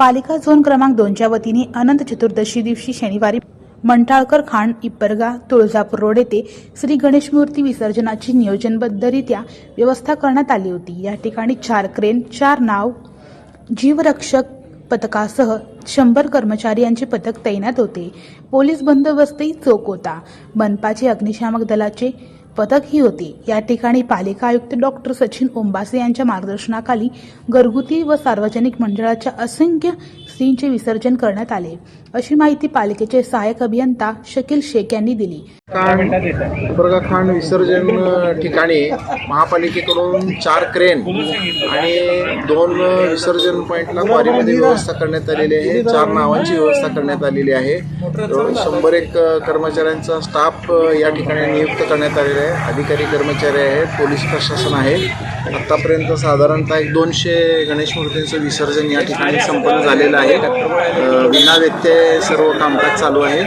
पालिका झोन क्रमांक दोनच्या वतीने अनंत चतुर्दशी दिवशी शनिवारी मंठाळकर खांड इप्परगा तुळजापूर रोड येथे श्री गणेश मूर्ती विसर्जनाची नियोजनबद्धरित्या व्यवस्था करण्यात आली होती. या ठिकाणी चार क्रेन चार नाव जीवरक्षक पथकासह शंभर कर्मचारी यांचे पथक तैनात होते. पोलीस बंदोबस्तही चोख होता. मनपाचे अग्निशामक दलाचे पथकही होती. या ठिकाणी पालिका आयुक्त डॉक्टर सचिन ओंबासे यांच्या मार्गदर्शनाखाली घरगुती व सार्वजनिक मंडळाच्या असंख्य स्त्रींचे विसर्जन करण्यात आले. अशी माहिती पालिकेचे सहाय्यक अभियंता शकील शेख यांनी दिली. खांड विसर्जन ठिकाणी महापालिकेकडून चार क्रेन आणि दोन विसर्जन पॉईंटला क्वारीमध्ये व्यवस्था करण्यात आलेली आहे. चार नावांची व्यवस्था करण्यात आलेली आहे. शंभर एक कर्मचाऱ्यांचा स्टाफ या ठिकाणी नियुक्त करण्यात आलेला आहे. अधिकारी कर्मचारी आहेत पोलीस प्रशासन आहे. आत्तापर्यंत साधारणतः एक दोनशे गणेश मूर्तींचं विसर्जन या ठिकाणी संपन्न झालेलं आहे. अ, विना व्यत्यय सर्व कामकाज चालू आहे.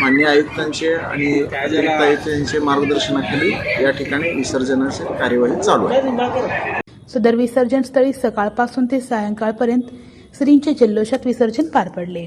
मान्य आयुक्तांचे आणि अतिरिक्त आयुक्तांचे मार्गदर्शनाखाली या ठिकाणी विसर्जनाची कार्यवाही चालू आहे. सदर विसर्जन स्थळी सकाळपासून ते सायंकाळपर्यंत स्त्रींचे जल्लोषात विसर्जन पार पडले.